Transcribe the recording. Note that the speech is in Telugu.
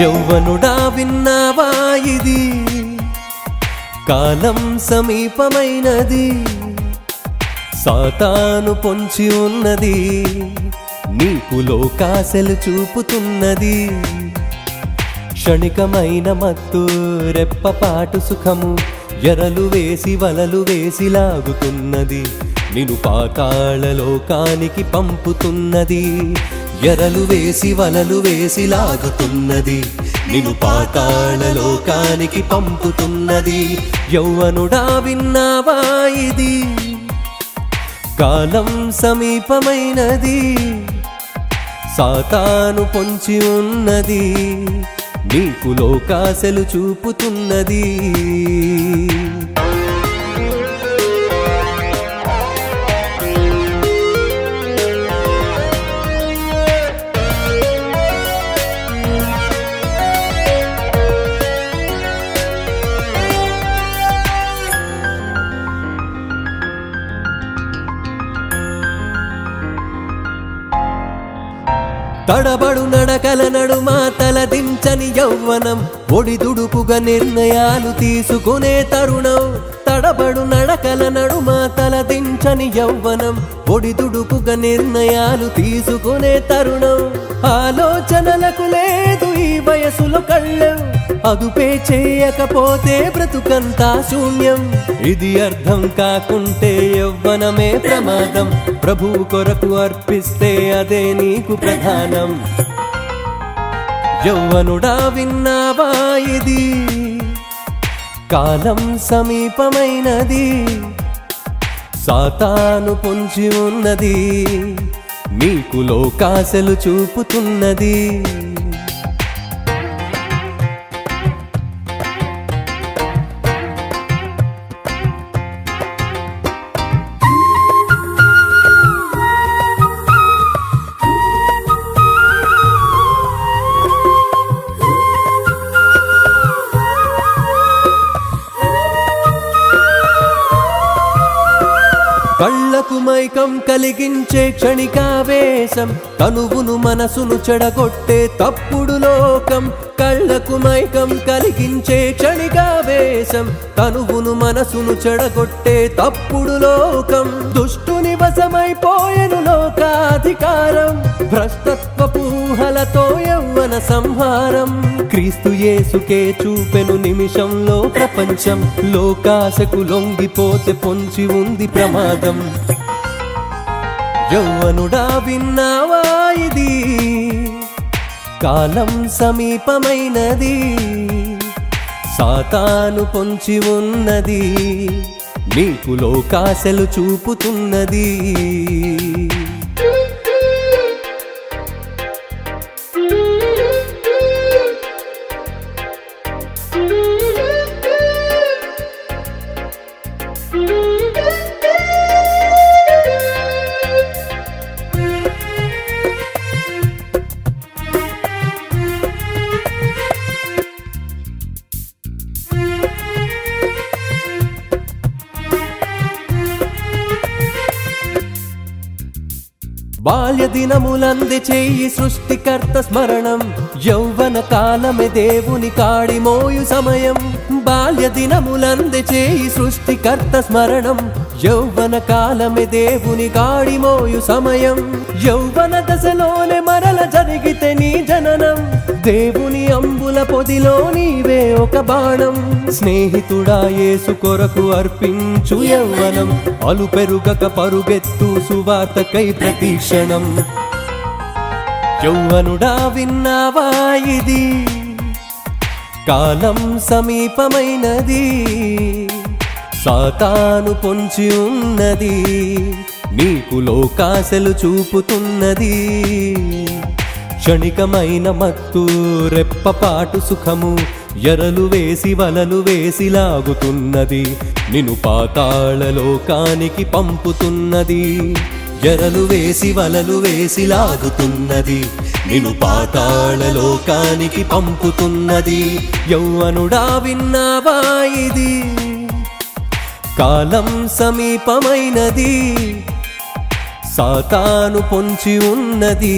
యౌవనుడా విన్నావా ఇది? కాలం సమీపమైనది. సాతాను పొంచి ఉన్నది. నీకు లోకాశలు చూపుతున్నది. క్షణికమైన మత్తు రెప్పపాటు సుఖము ఎరలు వేసి వలలు వేసి లాగుతున్నది. నిను పాతాళ లోకానికి పంపుతున్నది. ఎరలు వేసి వలలు వేసి లాగుతున్నది. నిను పాతాళ లోకానికి పంపుతున్నది. యౌవనుడా విన్నావా ఇది? కాలం సమీపమైనది. సాతాను పొంచి ఉన్నది. నీకు లోకాశలు చూపుతున్నది. తడబడు నడకల నడుమ తలదించని యౌవనం నిర్ణయాలు తీసుకునే తరుణం. తడబడు నడకల నడుమ తలదించని యౌవనం ఒడిదుడుపుగా నిర్ణయాలు తీసుకునే తరుణం. ఆలోచనలకు లేదు ఈ వయసులో కళ్ళం. అదుపే చేయకపోతే బ్రతుకంతా శూన్యం. ఇది అర్థం కాకుంటే యవ్వనమే ప్రమాదం. ప్రభువు కొరకు అర్పిస్తే అదే నీకు ప్రధానం. యౌవనుడా విన్నావా ఇది? కాలం సమీపమైనది. సాతాను పొంచి ఉన్నది. నీకు లోకాశలు చూపుతున్నది. కళ్ళకు మైకం కలిగించే క్షణికావేశం తనువును మనసును చెడగొట్టే తప్పుడు లోకం. కళ్ళకు మైకం కలిగించే క్షణికావేశం తనువును మనసును చెడగొట్టే తప్పుడు లోకం. దుష్టుని వశమైపోయెను లోకాధికారం భ్రష్టత్వ పూహలతో యవ్వన సంహారం. క్రీస్తు యేసుకే చూపెను నిమిషంలో ప్రపంచం. లోకాశకు లొంగిపోతే పొంచి ఉంది ప్రమాదం. యౌవనుడా విన్నావా ఇది? కాలం సమీపమైనది. సాతాను పొంచి ఉన్నది. నీకు లోకాశలు చూపుతున్నది. బాల్య దినములంది చేయి సృష్టికర్త స్మరణం. యౌవన కాలమే దేవుని కాడి మోయు సమయం. బాల్య దినములంది చేయి సృష్టికర్త స్మరణం. యౌవన కాలమే దేవుని గాడిమోయు సమయం. యౌవన దశలోనే మరల జరిగితే నీ జననం. దేవుని అంబుల పొదిలో నీవే ఒక బాణం. స్నేహితుడా యేసు కొరకు అర్పించు యౌవనం. అలు పెరుగక పరుగెత్తు సువార్తకై ప్రతీక్షణం. యౌవనుడా విన్నావా ఇది? కాలం సమీపమైనది. సాతాను పొంచి ఉన్నది నీకు లోకాశలు చూపుతున్నది. క్షణికమైన మత్తు రెప్పపాటు సుఖము ఎరలు వేసి వలలు వేసి లాగుతున్నది. నిను పాతాళ లోకానికి పంపుతున్నది ఎరలు వేసి వలలు వేసి లాగుతున్నది. నిను పాతాళ లోకానికి పంపుతున్నది. యౌవనుడా విన్నావా ఇది? కాలం సమీపమైనది సాతాను పొంచి ఉన్నది.